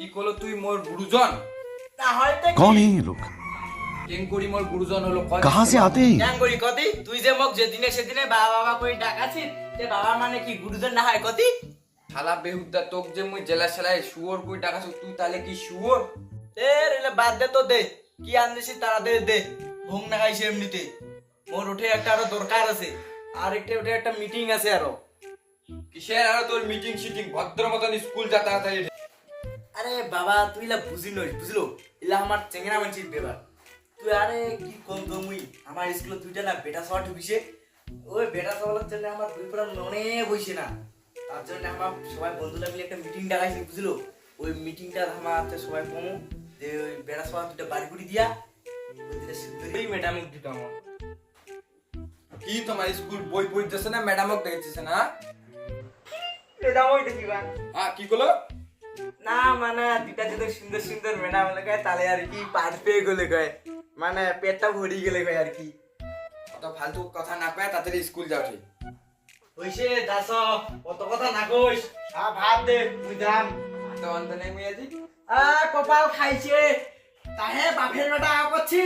কি করলো তুই মোর গুরুজন না হয়তো कौन है ये लोग কেন করি মোর গুরুজন হলো কয় कहाँ से आते हैं ये? কেন করি কতি তুই যে মোক যেদিনে সেদিনে বাবা বাবা কই ডাকাছিস যে বাবা মানে কি গুরুজন না হয় কতি শালা বেহুদা তোক যে মুই জেলা সেলায় শুয়োর কই টাকা তুই তাহলে কি শুয়োর এ রেলে বাদ দে তো দে কি আনদিছি তারা দে দে ঘুম না খাইছে এমনিতে মোর উঠে একটা আরো দরকার আছে আর একটা উঠে একটা মিটিং আছে আরো কিসের আর তোর মিটিং শিটিং ভদ্র মতন স্কুল যাতায়াত হয় আরে বাবা তুই ইলা বুঝি নই বুঝলো? ইলা আমার চেঙ্গরা মানছিস বেবার তুই আরে কি কম তো মুই? আমার স্কুলে দুইটা না বেটা সবা ঢুকিছে। ওই বেটা সবার জন্য আমার দুই পুরা মনে বইছে না। তার জন্য আমার সবাই বন্ধুরা মিলে একটা মিটিং ডাকাইছি বুঝলো? ওই মিটিংটা আমার হাতে সবাই কমো যে ওই বেটা সবা দুইটা বাড়ি গুড়ি দিয়া ওই দুইটা সুন্দরী ম্যাডাম দুটো আমার কি তোমার স্কুল বই পড়তেছে না? ম্যাডামক দেখেছিস না? ম্যাডাম ওই দেখিবা। হ্যাঁ কি করল না মানে দুইটা যদি সুন্দর সুন্দর ম্যাডাম কয় তাহলে আর কি পাট পেয়ে গেলে কয় মানে পেটটা ভরি গেলে কয় আর কি। অত ফালতু কথা না কয়ে তাড়াতাড়ি স্কুল যাও ঠিক হইছে দাস কত কথা না কইস। আ ভাত দে মুই দাম তো অন্ত নেই মিয়াজি আ কপাল খাইছে। তাহে বাপের বেটা আও করছি।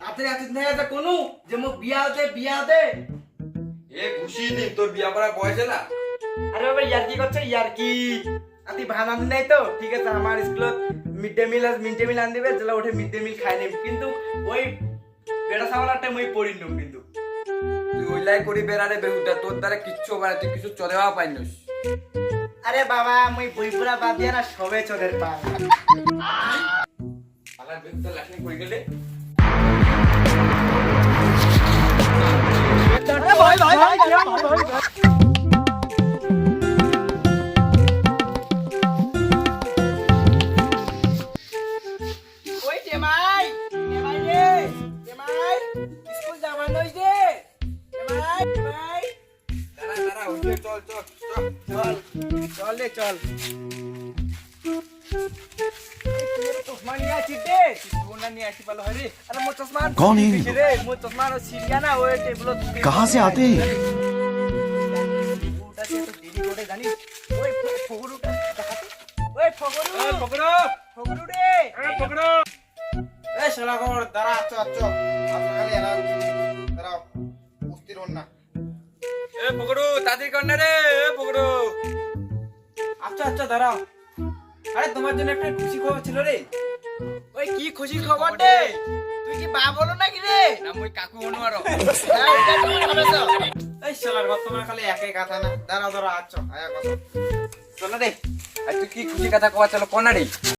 তাতে আছিস না যে কোনো যে মোক বিয়া দে বিয়া দে। এ খুশি নি তোর বিয়া করার বয়স এলা আরে বাবা ইয়ার কি করছে? ইয়ার কি? আতি ভান আনি নাই তো ঠিক আছে আমার স্কুলত mid day meal mid day meal আন দিবে যেটা উঠে মিড ডে মিল খাই নিম। কিন্তু ওই বেটা সামালার টাইম ওই পড়ি নিম কিন্তু। তুই ওইলাই করি বেড়ারে বেহুদা তোর দ্বারা কিচ্ছু পারে তুই কিছু চলেও পাইনস আরে বাবা মুই বই পুরা বাদ দিয়া না সবে চোরের পা আমার বেহুদা লাঠি কই গেলে ওই চল চল চল চল চল রে চল চশমা নিয়ে আসি দে চশমা নিয়ে আসি পালো হরে আরে মোর চশমা कौन है ये রে মোর চশমা আর সিরিয়া না ওই টেবিল कहाँ से आते हैं ये? না। এ পকড়ো তাড়াতাড়ি কর না রে এ পকড়ো আচ্ছা আচ্ছা দাঁড়াও। আরে তোমার জন্য একটা খুশি খবর ছিল রে। ওই কি খুশি খবর রে? তুই কি বা বলো নাকি রে? না মুই কাকু হনু আরও। হ্যাঁ? এই শালার ঘর তোমার খালি একই কথা না। দাঁড়াও দাঁড়াও আচ্ছা আয়া কথা। চলো রে। আর তুই কি খুশি কথা কওয়া চলো কোনা রে।